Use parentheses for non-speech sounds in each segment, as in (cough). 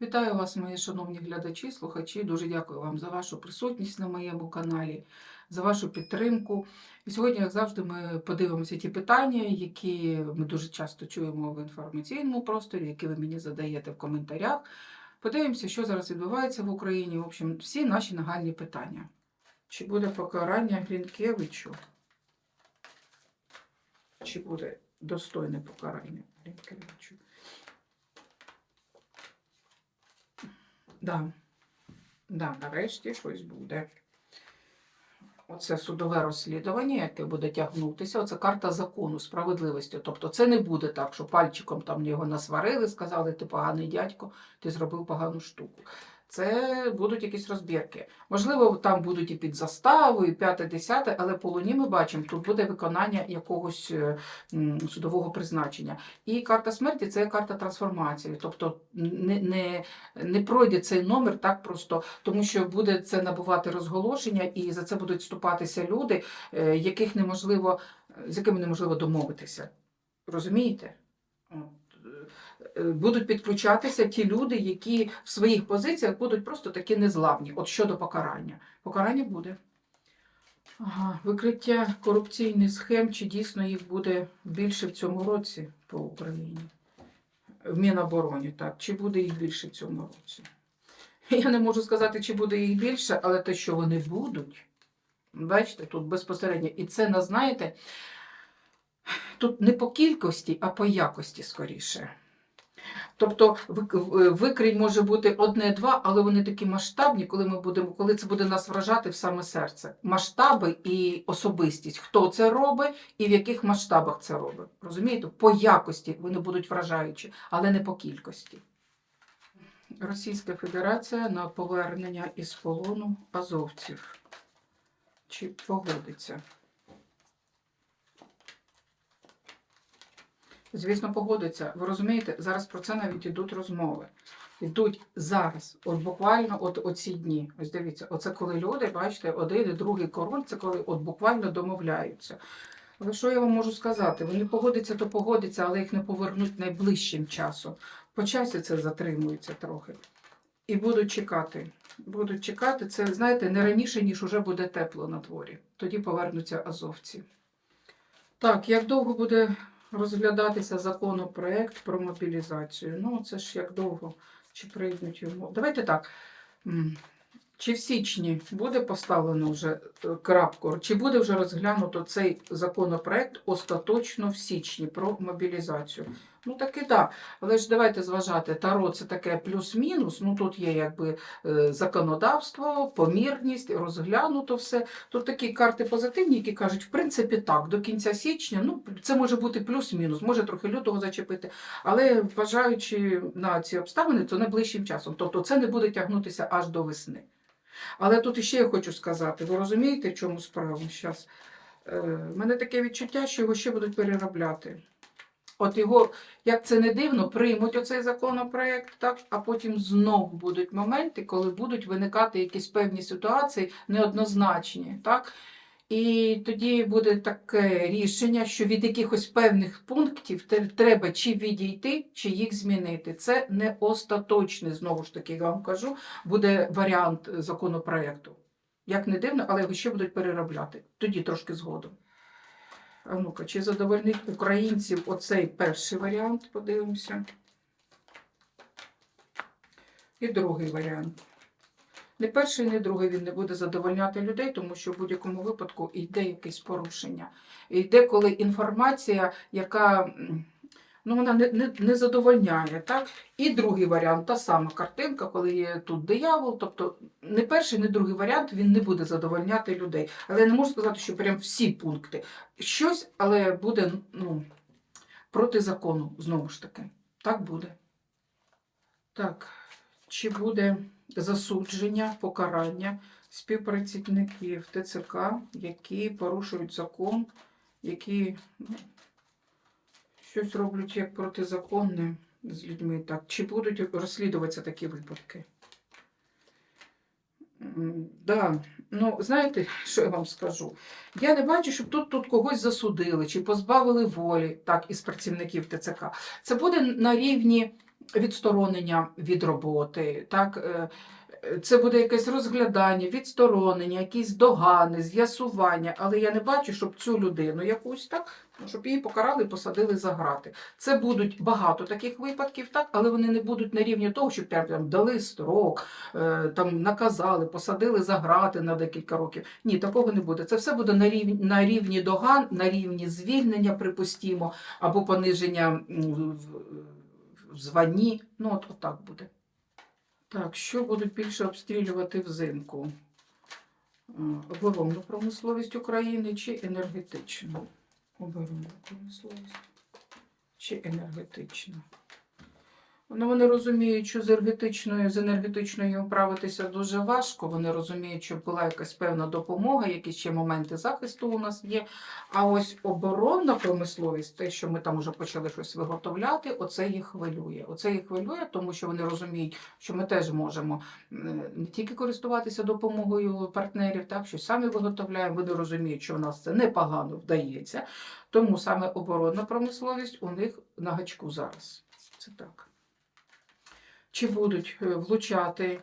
Вітаю вас, мої шановні глядачі, слухачі. Дуже дякую вам за вашу присутність на моєму каналі, за вашу підтримку. І сьогодні, як завжди, ми подивимося ті питання, які ми дуже часто чуємо в інформаційному просторі, які ви мені задаєте в коментарях. Подивимося, що зараз відбувається в Україні. В общем, всі наші нагальні питання. Чи буде покарання Грінкевичу? Чи буде достойне покарання Грінкевичу? Да. Да, нарешті щось буде. Оце судове розслідування, яке буде тягнутися. Оце карта закону, справедливості. Тобто це не буде так, що пальчиком там його насварили, сказали, ти поганий дядько, ти зробив погану штуку. Це будуть якісь розбірки. Можливо, там будуть і під заставу, і п'яте, десяте, але по луні ми бачимо, тут буде виконання якогось е, судового призначення. І карта смерті це карта трансформації. Тобто не, не, не пройде цей номер так просто, тому що буде це набувати розголошення, і за це будуть вступатися люди, е, яких неможливо, з якими неможливо домовитися. Розумієте? Е, Будуть підключатися ті люди, які в своїх позиціях будуть просто такі незламні. От щодо покарання. Покарання буде. Ага, викриття корупційних схем, чи дійсно їх буде більше в цьому році по Україні? В Мінобороні, так. Чи буде їх більше в цьому році? Я не можу сказати, чи буде їх більше, але те, що вони будуть, бачите, тут безпосередньо. І це, на, знаєте, тут не по кількості, а по якості скоріше. Тобто вик- може бути одне-два, але вони такі масштабні, коли ми будемо, коли це буде нас вражати в саме серце. Масштаби і особистість. Хто це робить і в яких масштабах це робить. Розумієте? По якості вони будуть вражаючі, але не по кількості. Російська Федерація на повернення із полону азовців. Чи погодиться? Звісно, погодиться. Ви розумієте, зараз про це навіть ідуть розмови. Ідуть зараз, от буквально от оці дні. Ось дивіться, оце коли люди, бачите, один і другий король, це коли от буквально домовляються. Але що я вам можу сказати? Вони погодяться, то погодяться, але їх не повернуть найближчим часом. По часі це затримується трохи. І будуть чекати. Будуть чекати. Це, знаєте, не раніше, ніж уже буде тепло на дворі. Тоді повернуться азовці. Так, як довго буде розглядатися законопроект про мобілізацію? Ну, це ж як довго, чи прийдуть йому. Давайте так. Чи в січні буде поставлено вже е, крапку, чи буде вже розглянуто цей законопроект остаточно в січні про мобілізацію? Ну так і так. Але ж давайте зважати, Таро це таке плюс-мінус. Ну тут є якби е, законодавство, помірність, розглянуто все. Тут такі карти позитивні, які кажуть, в принципі, так, до кінця січня, ну це може бути плюс-мінус, може трохи лютого зачепити, але вважаючи на ці обставини, то найближчим часом. Тобто це не буде тягнутися аж до весни. Але тут іще я хочу сказати: ви розумієте, в чому справа зараз? Е, мене таке відчуття, що його ще будуть переробляти. От його, як це не дивно, приймуть оцей законопроект, так, а потім знову будуть моменти, коли будуть виникати якісь певні ситуації неоднозначні. Так? І тоді буде таке рішення, що від якихось певних пунктів треба чи відійти, чи їх змінити. Це не остаточний, знову ж таки, я вам кажу, буде варіант законопроекту. Як не дивно, але його ще будуть переробляти. Тоді трошки згодом. А ну-ка, чи задовольнить українців оцей перший варіант, подивимося. І другий варіант. Не перший, не другий він не буде задовольняти людей, тому що в будь-якому випадку йде якесь порушення. Йде коли інформація, яка ну, вона не, не, не задовольняє. Так? І другий варіант, та сама картинка, коли є тут диявол. Тобто не перший, не другий варіант він не буде задовольняти людей. Але я не можу сказати, що прям всі пункти. Щось, але буде ну, проти закону, знову ж таки. Так буде. Так, чи буде засудження, покарання співпрацівників ТЦК, які порушують закон, які ну, щось роблять як протизаконне з людьми. Так, чи будуть розслідуватися такі випадки? Да. Ну, знаєте, що я вам скажу? Я не бачу, щоб тут, тут когось засудили чи позбавили волі так, із працівників ТЦК. Це буде на рівні відсторонення від роботи, так, е, це буде якесь розглядання, відсторонення, якісь догани, з'ясування, але я не бачу, щоб цю людину якусь так, щоб її покарали і посадили за грати. Це будуть багато таких випадків, так, але вони не будуть на рівні того, щоб прям, прям дали строк, е, там наказали, посадили за грати на декілька років. Ні, такого не буде. Це все буде на рівні, на рівні доган, на рівні звільнення, припустімо, або пониження в званні. Ну, от, от так буде. Так, що будуть більше обстрілювати взимку? Е, Оборонну промисловість України чи енергетичну? Оборонну промисловість чи енергетичну? Ну, вони розуміють, що з енергетичною, з енергетичною вправитися дуже важко. Вони розуміють, що була якась певна допомога, якісь ще моменти захисту у нас є. А ось оборонна промисловість, те, що ми там вже почали щось виготовляти, оце їх хвилює. Оце їх хвилює, тому що вони розуміють, що ми теж можемо не тільки користуватися допомогою партнерів, так що самі виготовляємо. Вони розуміють, що у нас це непогано вдається. Тому саме оборонна промисловість у них на гачку зараз. Це так. Чи будуть е, влучати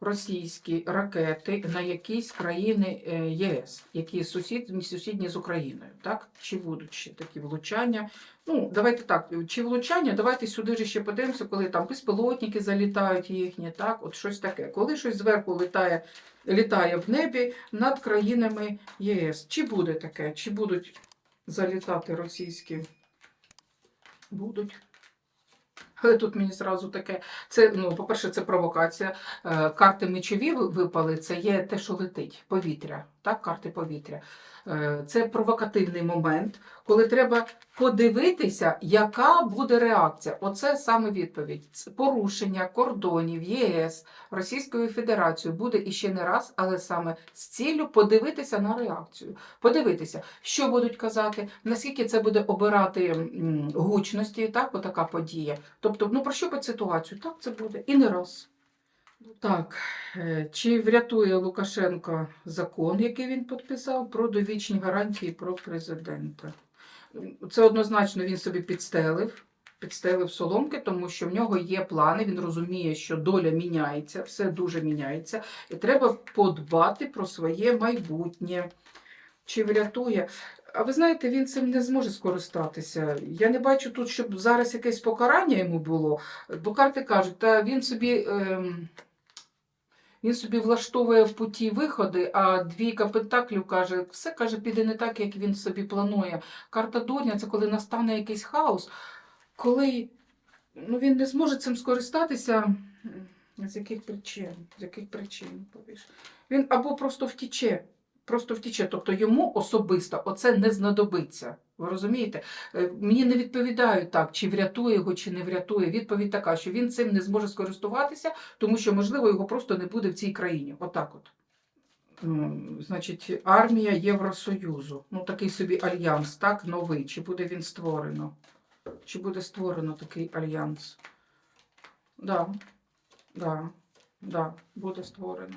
російські ракети на якісь країни е, ЄС, які сусідні, сусідні з Україною? Так? Чи будуть ще такі влучання? Ну, давайте так, чи влучання, давайте сюди ж ще подивимося, коли там безпілотники залітають їхні, так, от щось таке. Коли щось зверху літає, літає в небі над країнами ЄС. Чи буде таке? Чи будуть залітати російські? Будуть. Тут мені зразу таке. Це, ну, по-перше, це провокація. Е, Карти мечові випали, це є те, що летить, повітря, так, карти повітря. Е, Це провокативний момент, коли треба подивитися, яка буде реакція. Оце саме відповідь. Порушення кордонів ЄС Російською Федерацією буде іще не раз, але саме з ціллю подивитися на реакцію. Подивитися, що будуть казати, наскільки це буде обирати гучності, так, отака подія. Тобто, ну прощупать ситуацію, так це буде і не раз. Так, е, чи врятує Лукашенко закон, який він підписав про довічні гарантії про президента? Це однозначно він собі підстелив, підстелив соломки, тому що в нього є плани. Він розуміє, що доля міняється, все дуже міняється, і треба подбати про своє майбутнє. Чи врятує? А ви знаєте, він цим не зможе скористатися. Я не бачу тут, щоб зараз якесь покарання йому було. Бо карти кажуть, та він собі. Ем... Він собі влаштовує в путі виходи, а двійка пентаклів каже, все каже, піде не так, як він собі планує. Карта дурня це коли настане якийсь хаос, коли ну, він не зможе цим скористатися. З яких причин? З яких причин повіш? Він або просто втіче, просто втіче. Тобто йому особисто оце не знадобиться. Ви розумієте? Е, Мені не відповідають так, чи врятує його, чи не врятує. Відповідь така, що він цим не зможе скористуватися, тому що, можливо, його просто не буде в цій країні. Отак от. Значить, армія Євросоюзу. Ну, такий собі альянс, так, новий. Чи буде він створено? Чи буде створено такий альянс? Да, да, да, буде створено.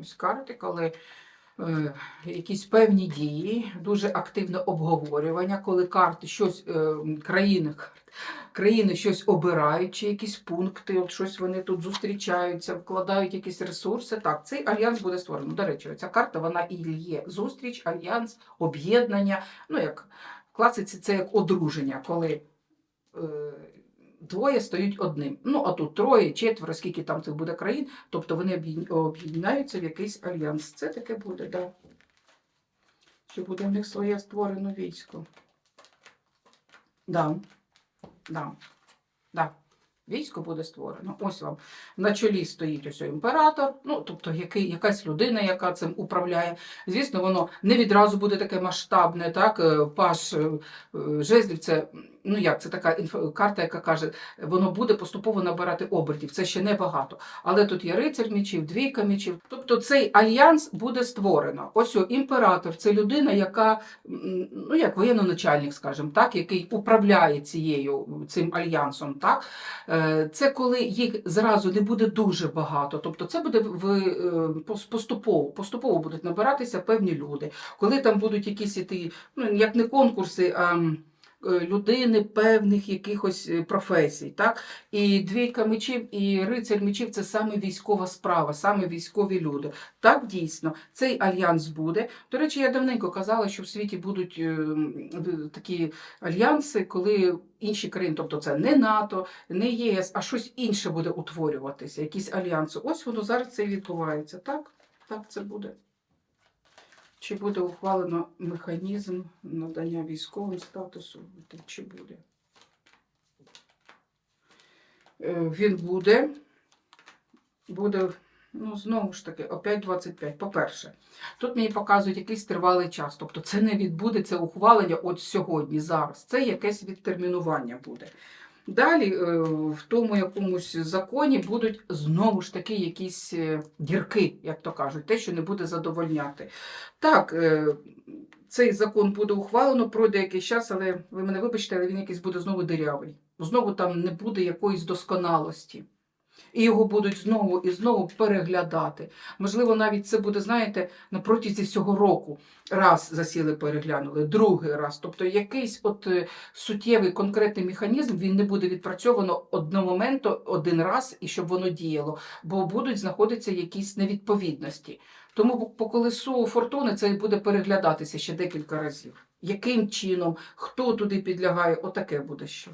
Ось карти, коли е, якісь певні дії, дуже активне обговорювання, коли карти щось е, країни, країни щось обирають, чи якісь пункти, от щось вони тут зустрічаються, вкладають якісь ресурси. Так, цей альянс буде створено. До речі, ця карта вона і є зустріч, альянс, об'єднання. Ну, як в класиці, це як одруження, коли. Двоє стають одним. Ну, а тут троє, четверо, скільки там цих буде країн, тобто вони об'єднаються в якийсь альянс. Це таке буде. Да. Що буде в них своє створено військо. Да. Да. Да. Військо буде створено. Ось вам на чолі стоїть ось імператор, ну тобто який, якась людина, яка цим управляє. Звісно, воно не відразу буде таке масштабне, так, е, паш е, е, жезлів, це ну як, це така карта, яка каже, воно буде поступово набирати обертів. Це ще небагато. Але тут є рицар мічів, двійка мічів. Тобто цей альянс буде створено. Ось о, імператор це людина, яка ну як воєнноначальник, скажімо так, який управляє цією цим альянсом. Так Е, це коли їх зразу не буде дуже багато. Тобто, це буде в е, поступово, поступово будуть набиратися певні люди. Коли там будуть якісь іти, ну як не конкурси, а людини певних якихось е, професій. Так? І двійка мечів і рицарь мечів це саме військова справа, саме військові люди. Так, дійсно, цей альянс буде. До речі, я давненько казала, що в світі будуть е, такі альянси, коли інші країни, тобто це не НАТО, не ЄС, а щось інше буде утворюватися, якісь альянси. Ось воно зараз це і відбувається. Так, так це буде. Чи буде ухвалено механізм надання військовим статусу? Чи буде? Е, Він буде. Буде, ну, знову ж таки, опять 25. По-перше, тут мені показують якийсь тривалий час. Тобто це не відбудеться ухвалення от сьогодні, зараз. Це якесь відтермінування буде. Далі е, в тому якомусь законі будуть знову ж таки якісь е, дірки, як то кажуть, те, що не буде задовольняти. Так, е, цей закон буде ухвалено, пройде якийсь час, але ви мене вибачте, але він якийсь буде знову дирявий. Знову там не буде якоїсь досконалості. І його будуть знову і знову переглядати. Можливо, навіть це буде, знаєте, на протязі всього року. Раз засіли, переглянули, другий раз. Тобто якийсь от е, суттєвий конкретний механізм він не буде відпрацьовано одного моменту один раз і щоб воно діяло, бо будуть знаходитися якісь невідповідності. Тому по- колесу фортуни це буде переглядатися ще декілька разів. Яким чином, хто туди підлягає, отаке буде ще.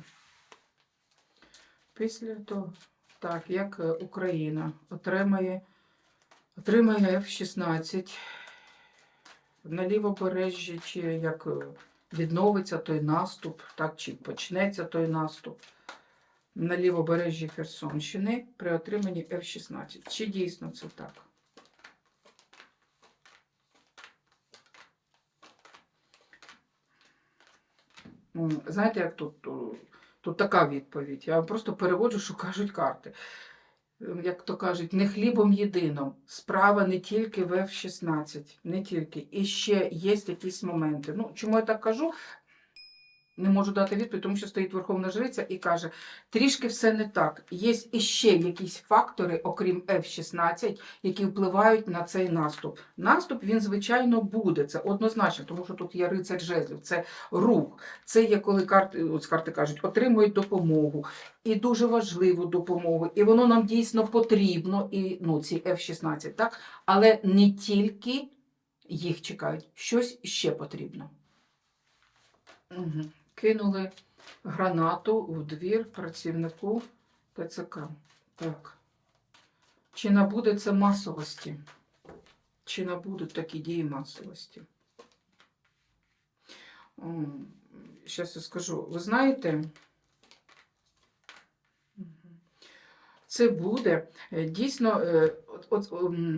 Після того, так, як е, Україна отримає, отримає F-16 на лівобережжі, чи як е, відновиться той наступ, так, чи почнеться той наступ на лівобережжі Херсонщини при отриманні F-16. Чи дійсно це так? Знаєте, як тут, о, тут така відповідь. Я просто переводжу, що кажуть карти. Ем, Як то кажуть, не хлібом єдиним. Справа не тільки в F-16, не тільки. І ще є якісь моменти. Ну, чому я так кажу? Не можу дати відповідь, тому що стоїть Верховна Жриця і каже, трішки все не так. Є іще якісь фактори, окрім F-16, які впливають на цей наступ. Наступ, він, звичайно, буде. Це однозначно, тому що тут є рицар жезлів, це рух. Це є коли карти, ось карти кажуть, отримують допомогу. І дуже важливу допомогу. І воно нам дійсно потрібно, і ну, ці F-16, так? Але не тільки їх чекають, щось ще потрібно. Угу. Кинули гранату в двір працівнику ТЦК. Так. Чи набуде це масовості? Чи набудуть такі дії масовості? Зараз я скажу. Ви знаєте, це буде е, дійсно, е, от,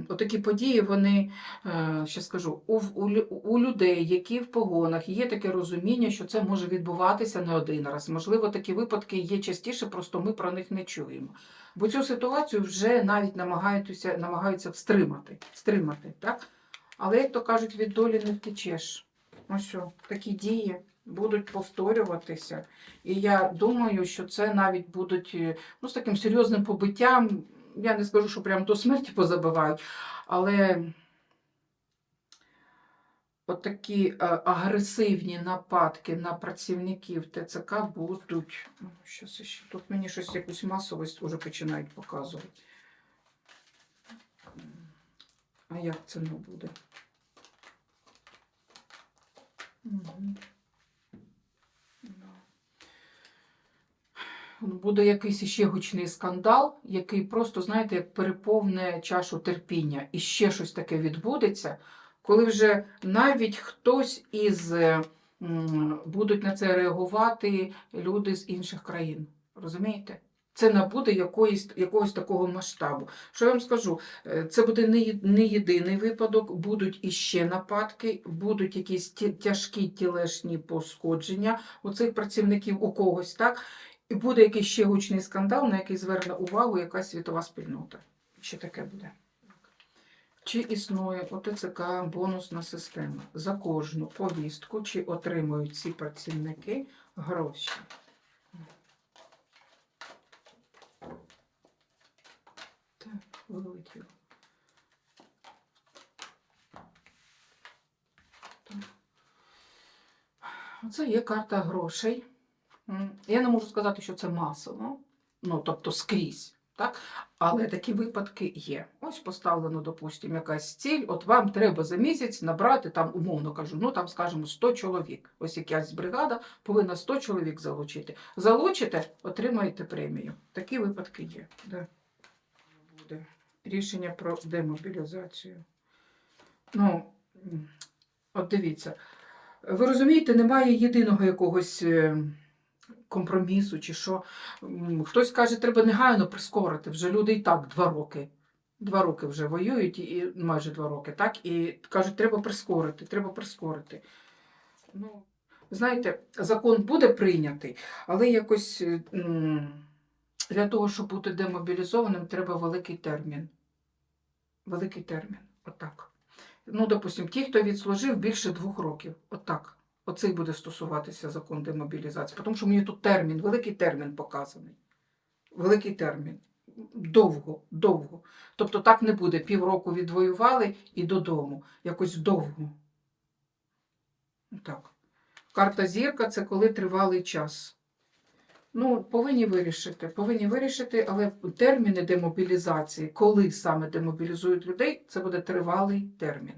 от, такі події, вони, е, ще скажу, у, у, у людей, які в погонах, є таке розуміння, що це може відбуватися не один раз. Можливо, такі випадки є частіше, просто ми про них не чуємо. Бо цю ситуацію вже навіть намагаються, намагаються встримати, стримати, так? Але, як то кажуть, від долі не втечеш. Ось що, такі дії будуть повторюватися. І я думаю, що це навіть будуть е, ну, з таким серйозним побиттям. Я не скажу, що прямо до смерті позабивають, але от такі е, агресивні нападки на працівників ТЦК будуть. Ну, щас ще. Тут мені щось якусь масовість вже починають показувати. А як це не буде? Мгм. Да. Ну, Буде якийсь іще гучний скандал, який просто, знаєте, як переповне чашу терпіння. І ще щось таке відбудеться, коли вже навіть хтось із е, будуть на це реагувати люди з інших країн. Розумієте? Це набуде якоїсь, якогось такого масштабу. Що я вам скажу? Е, Це буде не, не єдиний випадок, будуть іще нападки, будуть якісь тяжкі тілешні пошкодження у цих працівників у когось, так? І буде якийсь ще гучний скандал, на який зверне увагу якась світова спільнота. Ще таке буде. Чи існує у ТЦК бонусна система? За кожну повістку, чи отримують ці працівники гроші? Так, вилетіло. Так. Є карта грошей. Я не можу сказати, що це масово, ну тобто скрізь. Так? Але такі випадки є. Ось поставлено, допустимо, якась ціль. От вам треба за місяць набрати там, умовно кажу, ну там, скажімо, 100 чоловік. Ось якась бригада повинна 100 чоловік залучити. Залучите, отримаєте премію. Такі випадки є. Да. Буде рішення про демобілізацію. Ну, от дивіться, ви розумієте, немає єдиного якогось е, компромісу чи що. Хтось каже, треба негайно прискорити. Вже люди і так два роки. Два роки вже воюють, і майже два роки, так? І кажуть, треба прискорити, треба прискорити. Ну, знаєте, закон буде прийнятий, але якось е, для того, щоб бути демобілізованим, треба великий термін. Великий термін. Отак. Ну, допустимо, ті, хто відслужив більше двох років. Отак. Оцей буде стосуватися закон демобілізації. Тому що мені тут термін, великий термін показаний. Великий термін. Довго, довго. Тобто так не буде. Півроку відвоювали і додому. Якось довго. Так. Карта зірка це коли тривалий час. Ну, повинні вирішити, повинні вирішити, але терміни демобілізації, коли саме демобілізують людей, це буде тривалий термін.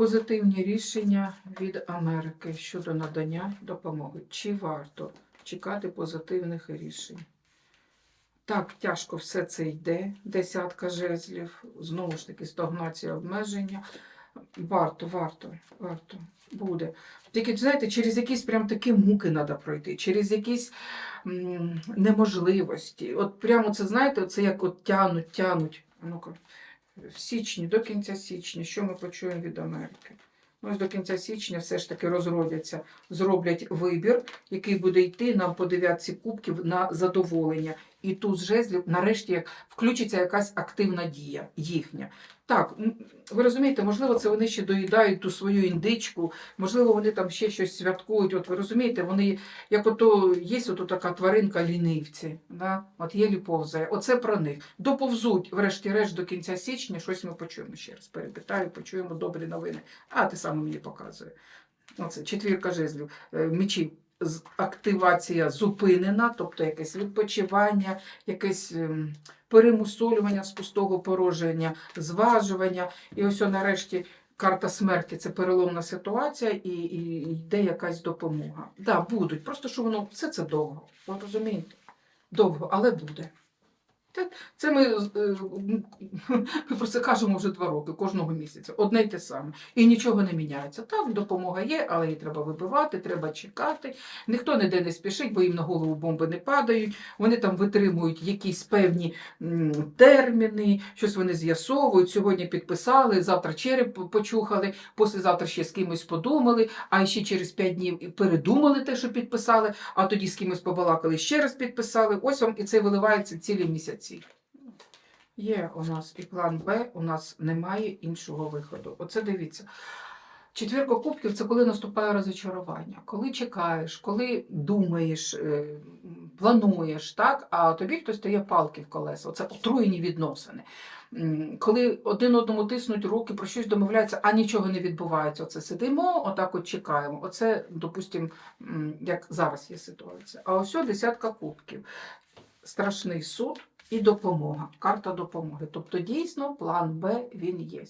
Позитивні рішення від Америки щодо надання допомоги. Чи варто чекати позитивних рішень? Так, тяжко все це йде. Десятка жезлів, знову ж таки, стагнація обмеження. Варто, варто, варто, буде. Тільки, знаєте, через якісь прям такі муки треба пройти, через якісь м, неможливості. От прямо це, знаєте, це як от тянуть, тянуть. Ну-ка, в січні, до кінця січня, що ми почуємо від Америки? Ну, Ось до кінця січня все ж таки розродяться, зроблять вибір, який буде йти нам по дев'ятці кубків на задоволення. І тут з жезлів нарешті як включиться якась активна дія їхня. Так, ви розумієте, можливо, це вони ще доїдають ту свою індичку, можливо, вони там ще щось святкують. От ви розумієте, вони як ото є ото така тваринка лінивці, да? от єлі повзає. Оце про них. Доповзуть, врешті-решт, до кінця січня, щось ми почуємо ще раз. Перепитаю, почуємо добрі новини. А ти саме мені показує. Оце четвірка жезлів. Е, Мечі. Активація зупинена, тобто якесь відпочивання, якесь ем, перемусолювання з пустого пороження, зважування. І ось нарешті карта смерті це переломна ситуація, і, і йде якась допомога. Так, да, будуть. Просто що воно все це довго. Ви розумієте? Довго, але буде. Це, ми, е, (laughs) ми про це кажемо вже два роки, кожного місяця. Одне й те саме. І нічого не міняється. Так, допомога є, але її треба вибивати, треба чекати. Ніхто ніде не спішить, бо їм на голову бомби не падають. Вони там витримують якісь певні терміни, щось вони з'ясовують. Сьогодні підписали, завтра череп почухали, післязавтра ще з кимось подумали, а ще через п'ять днів передумали те, що підписали, а тоді з кимось побалакали, ще раз підписали. Ось вам і це виливається цілі місяці. Є у нас і план Б, у нас немає іншого виходу. Оце дивіться. Четвірка кубків це коли наступає розочарування, коли чекаєш, коли думаєш, е, плануєш, так, а тобі хтось стає палки в колеса. Це отруєні відносини. Коли один одному тиснуть руки, про щось домовляються, а нічого не відбувається. Оце сидимо, отак от чекаємо. Оце, допустимо, як зараз є ситуація. А ось десятка кубків. Страшний суд. І допомога, карта допомоги. Тобто, дійсно, план Б він є.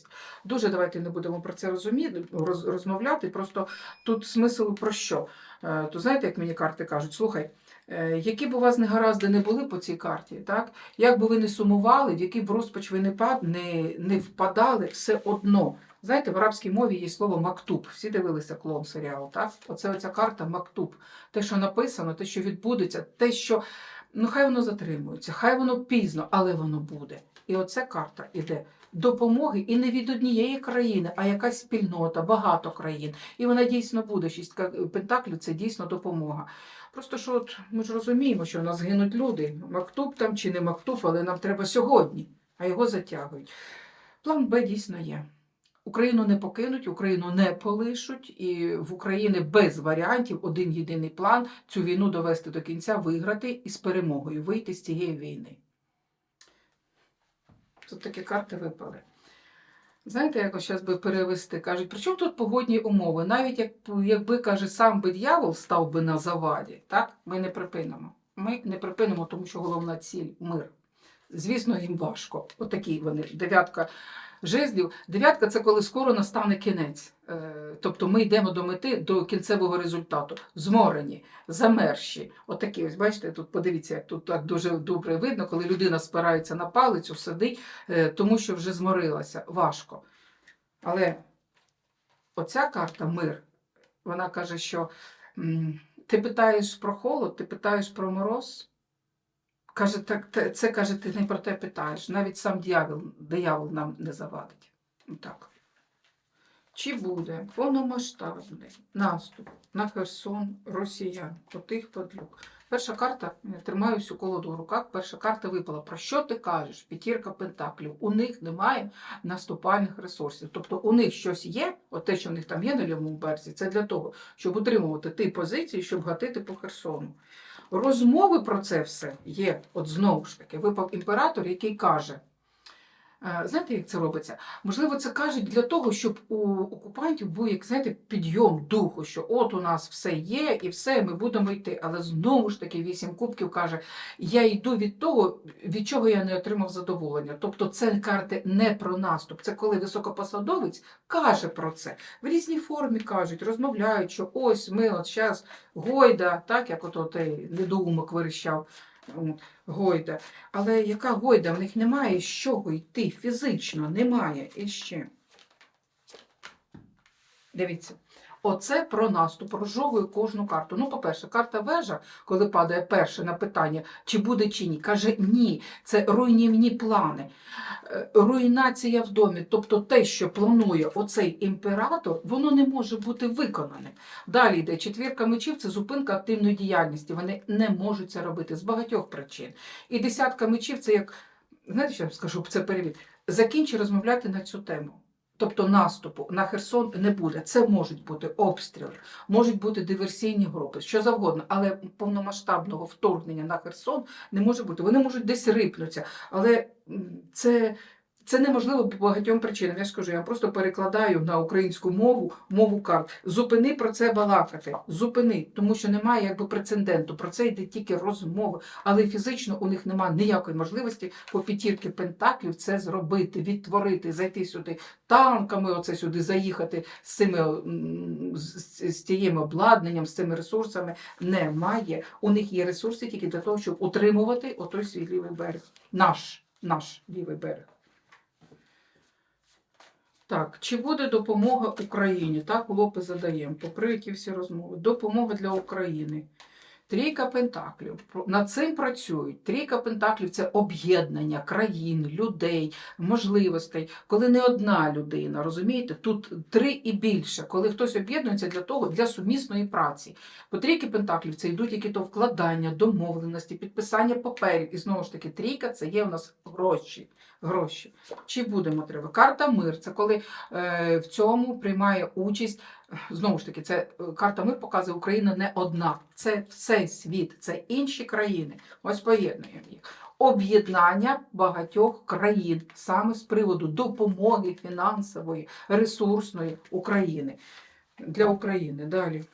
Дуже давайте не будемо про це розуміти, роз, розмовляти. Просто тут смисл про що? Е, то знаєте, як мені карти кажуть, слухай, е, які б у вас негаразди не були по цій карті, так? як би ви не сумували, в який б розпач ви не, пад, не, не впадали, все одно. Знаєте, в арабській мові є слово мактуб. Всі дивилися клон серіал, так? Оце оця карта мактуб. Те, що написано, те, що відбудеться, те, що ну хай воно затримується, хай воно пізно, але воно буде. І оця карта іде допомоги і не від однієї країни, а якась спільнота, багато країн. І вона дійсно буде. Шістка пентаклів це дійсно допомога. Просто що от ми ж розуміємо, що в нас гинуть люди. Мактуб там чи не мактуб, але нам треба сьогодні, а його затягують. План Б дійсно є. Україну не покинуть, Україну не полишуть, і в Україні без варіантів один єдиний план цю війну довести до кінця, виграти і з перемогою вийти з цієї війни. Тут такі карти випали. Знаєте, як зараз би перевести? Кажуть, при чому тут погодні умови? Навіть як, якби, каже, сам би дьявол став би на заваді, так? Ми не припинимо. Ми не припинимо, тому що головна ціль мир. Звісно, їм важко. Отакі вони. Дев'ятка жезлів. Дев'ятка це коли скоро настане кінець. Е, Тобто ми йдемо до мети, до кінцевого результату. Зморені, замерші. Отакі, ось бачите, тут подивіться, як тут так дуже добре видно, коли людина спирається на палицю, сидить, е, тому що вже зморилася. Важко. Але оця карта мир, вона каже, що ти питаєш про холод, ти питаєш про мороз. Каже, так, це каже, ти не про те питаєш. Навіть сам диявол, диявол нам не завадить. Так. Чи буде повномасштабний наступ на Херсон росіян, отих подлюк? Перша карта, я тримаю всю колоду в руках, перша карта випала. Про що ти кажеш? П'ятірка пентаклів. У них немає наступальних ресурсів. Тобто у них щось є, от те, що в них там є на лівому березі, це для того, щоб утримувати ті позиції, щоб гатити по Херсону. Розмови про це все є. От знову ж таки, випав імператор, який каже. Е, Знаєте, як це робиться? Можливо, це кажуть для того, щоб у окупантів був як знаєте, підйом духу, що от у нас все є і все, ми будемо йти. Але знову ж таки, вісім кубків каже: я йду від того, від чого я не отримав задоволення. Тобто, це карти не про наступ. Це коли високопосадовець каже про це. В різній формі кажуть, розмовляють, що ось ми от зараз Гойда, так як ото той недоумок вирішав. Гойда. Але яка гойда? В них немає з чого йти фізично, немає і ще. Дивіться. Оце про наступ, розжовую кожну карту. Ну, по-перше, карта вежа, коли падає перше на питання, чи буде чи ні, каже ні, це руйнівні плани. Е, Руйнація в домі, тобто те, що планує оцей імператор, воно не може бути виконане. Далі йде четвірка мечів, це зупинка активної діяльності. Вони не можуть це робити з багатьох причин. І десятка мечів це як, знаєте, що я скажу, це перевід. Закінчи розмовляти на цю тему. Тобто наступу на Херсон не буде. Це можуть бути обстріли, можуть бути диверсійні групи, що завгодно, але повномасштабного вторгнення на Херсон не може бути. Вони можуть десь рипнутися, але це, це неможливо по багатьом причинам. Я ж кажу, я просто перекладаю на українську мову мову карт. Зупини про це балакати. Зупини, тому що немає якби прецеденту. Про це йде тільки розмови, але фізично у них немає ніякої можливості по п'ятірки пентаклів це зробити, відтворити, зайти сюди танками, оце сюди заїхати з цими з, з, обладнанням, з цими ресурсами. Немає. У них є ресурси тільки для того, щоб утримувати отой свій лівий берег. Наш, наш лівий берег. Так, чи буде допомога Україні? Так, Лопи задаємо, попри ті всі розмови. Допомога для України. Трійка пентаклів. Над цим працюють. Трійка пентаклів це об'єднання країн, людей, можливостей. Коли не одна людина, розумієте, тут три і більше. Коли хтось об'єднується для того, для сумісної праці. По трійки пентаклів це йдуть які то вкладання, домовленості, підписання паперів. І знову ж таки, трійка це є у нас гроші. Гроші. Чи будемо треба? Карта мир це коли е, в цьому приймає участь. Знову ж таки, це е, карта мир показує Україна не одна. Це все світ, це інші країни. Ось поєднуємо їх. Об'єднання багатьох країн саме з приводу допомоги фінансової, ресурсної України для України. Далі.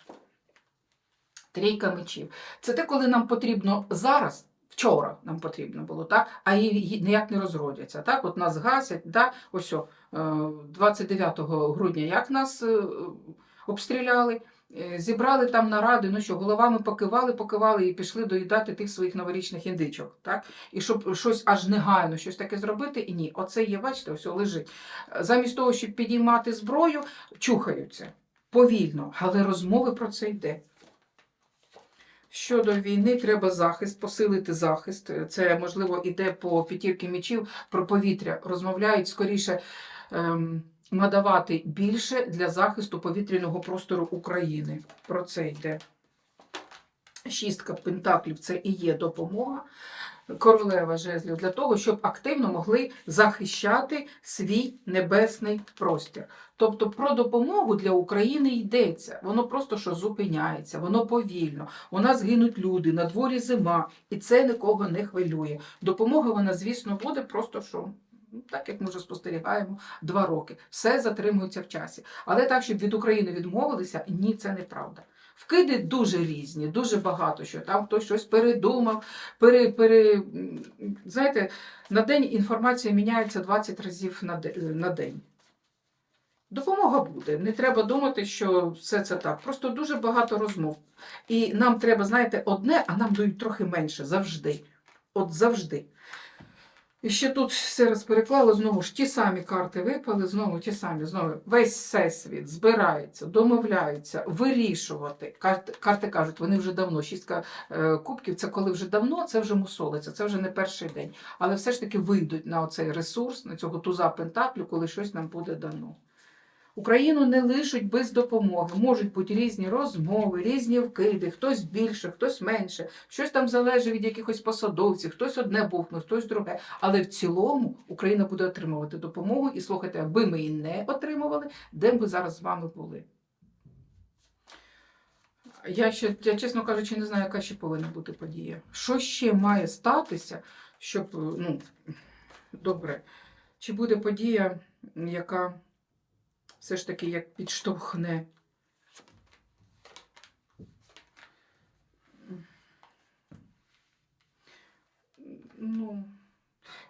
Трійка мечів. Це те, коли нам потрібно зараз. Вчора нам потрібно було, так? а її ніяк не розродяться. Так? От нас гасять, да? ось о, е, 29 грудня, як нас е, обстріляли, е, зібрали там наради, ну що, головами покивали, покивали і пішли доїдати тих своїх новорічних індичок. Так? І щоб щось аж негайно щось таке зробити, і ні, оце є, бачите, ось лежить. Замість того, щоб підіймати зброю, чухаються повільно, але розмови про це йде. Щодо війни, треба захист, посилити захист. Це, можливо, іде по п'ятірки мечів про повітря. Розмовляють скоріше ем, надавати більше для захисту повітряного простору України. Про це йде. Шістка пентаклів це і є допомога. Королева жезлів для того, щоб активно могли захищати свій небесний простір. Тобто про допомогу для України йдеться. Воно просто що зупиняється, воно повільно. У нас гинуть люди, на дворі зима, і це нікого не хвилює. Допомога вона, звісно, буде просто що Так як ми вже спостерігаємо два роки. Все затримується в часі. Але так, щоб від України відмовилися, ні, це неправда. Вкиди дуже різні, дуже багато що. Там хтось щось передумав, пере, пере... знаєте, на день інформація міняється 20 разів на де- на день. Допомога буде. Не треба думати, що все це так. Просто дуже багато розмов. І нам треба, знаєте, одне, а нам дають трохи менше завжди. От завжди. І ще тут все розпереклало, знову ж ті самі карти випали, знову ті самі, знову весь всесвіт збирається, домовляється, вирішувати. Карти, карти кажуть, вони вже давно, шістка е, кубків, це коли вже давно, це вже мусолиться, це вже не перший день. Але все ж таки вийдуть на оцей ресурс, на цього туза Пентаклю, коли щось нам буде дано. Україну не лишуть без допомоги. Можуть бути різні розмови, різні вкиди, хтось більше, хтось менше, щось там залежить від якихось посадовців, хтось одне бухне, хтось друге. Але в цілому Україна буде отримувати допомогу. І слухайте, аби ми її не отримували, де б ми зараз з вами були. Я ще, я, чесно кажучи, не знаю, яка ще повинна бути подія. Що ще має статися, щоб, ну, добре, чи буде подія, яка все ж таки як підштовхне. Ну,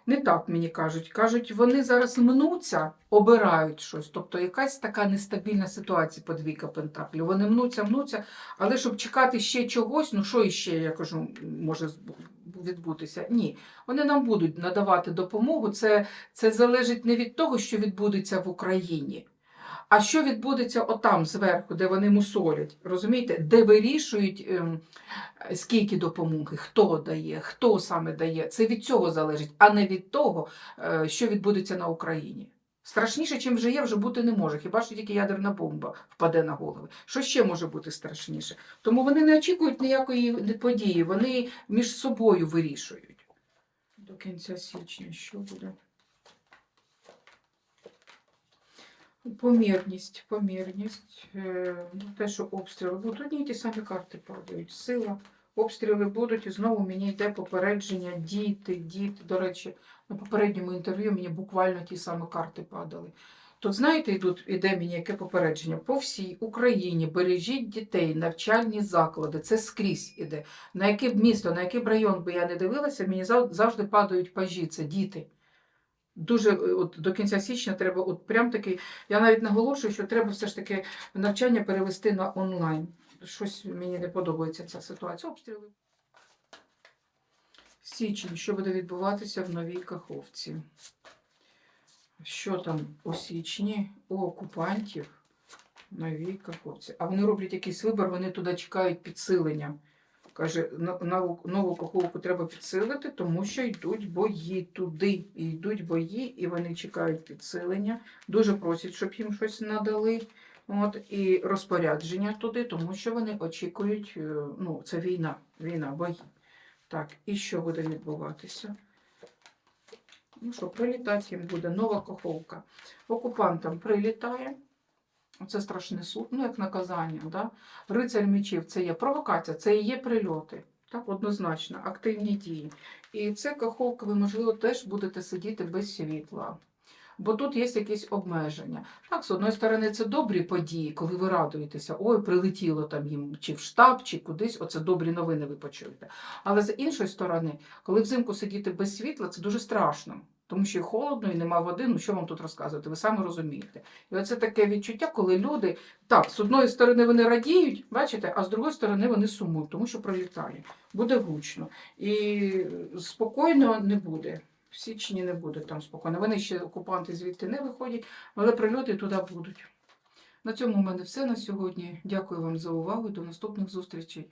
не так мені кажуть. Кажуть, вони зараз мнуться, обирають щось. Тобто якась така нестабільна ситуація подвійка Пентаклів. Вони мнуться, мнуться, але щоб чекати ще чогось, ну що іще, я кажу, може відбутися? Ні. Вони нам будуть надавати допомогу. Це, це залежить не від того, що відбудеться в Україні. А що відбудеться отам зверху, де вони мусолять, розумієте, де вирішують, ем, скільки допомоги, хто дає, хто саме дає. Це від цього залежить, а не від того, е, що відбудеться на Україні. Страшніше, чим вже є, вже бути не може. Хіба що тільки ядерна бомба впаде на голови? Що ще може бути страшніше? Тому вони не очікують ніякої події, вони між собою вирішують. До кінця січня що буде? Помірність, помірність. Е, ну, те, що обстріли будуть, одні й ті самі карти падають. Сила, обстріли будуть, і знову мені йде попередження, діти, діти. До речі, на попередньому інтерв'ю мені буквально ті самі карти падали. Тут, знаєте, йдуть, іде мені яке попередження? По всій Україні бережіть дітей, навчальні заклади. Це скрізь іде. На яке б місто, на який б район би я не дивилася, мені завжди падають пажі, це діти. Дуже е, от, до кінця січня треба, от прям таки, я навіть наголошую, що треба все ж таки навчання перевести на онлайн. Щось мені не подобається ця ситуація. Обстріли. Січень, що буде відбуватися в новій Каховці? Що там у січні у окупантів новій Каховці? А вони роблять якийсь вибір, вони туди чекають підсилення. Каже, нову, нову Каховку треба підсилити, тому що йдуть бої туди. І йдуть бої, і вони чекають підсилення. Дуже просять, щоб їм щось надали. От, і розпорядження туди, тому що вони очікують, е, ну, це війна, війна, бої. Так, і що буде відбуватися? Ну що, прилітати їм буде нова каховка. Окупантам прилітає. Це страшний суд, ну як наказання. Да? Рицарь мечів це є провокація, це і є прильоти. Так, однозначно, активні дії. І це каховка, ви, можливо, теж будете сидіти без світла. Бо тут є якісь обмеження. Так, з одної сторони, це добрі події, коли ви радуєтеся, ой, прилетіло там їм чи в штаб, чи кудись, оце добрі новини ви почуєте. Але з іншої сторони, коли взимку сидіти без світла, це дуже страшно. Тому що холодно, і нема води, ну що вам тут розказувати, ви самі розумієте. І оце таке відчуття, коли люди, так, з одної сторони вони радіють, бачите, а з другої сторони вони сумують, тому що пролітає. Буде гучно. І спокійно не буде. В січні не буде там спокійно. Вони ще окупанти звідти не виходять, але прильоти туди будуть. На цьому в мене все на сьогодні. Дякую вам за увагу до наступних зустрічей.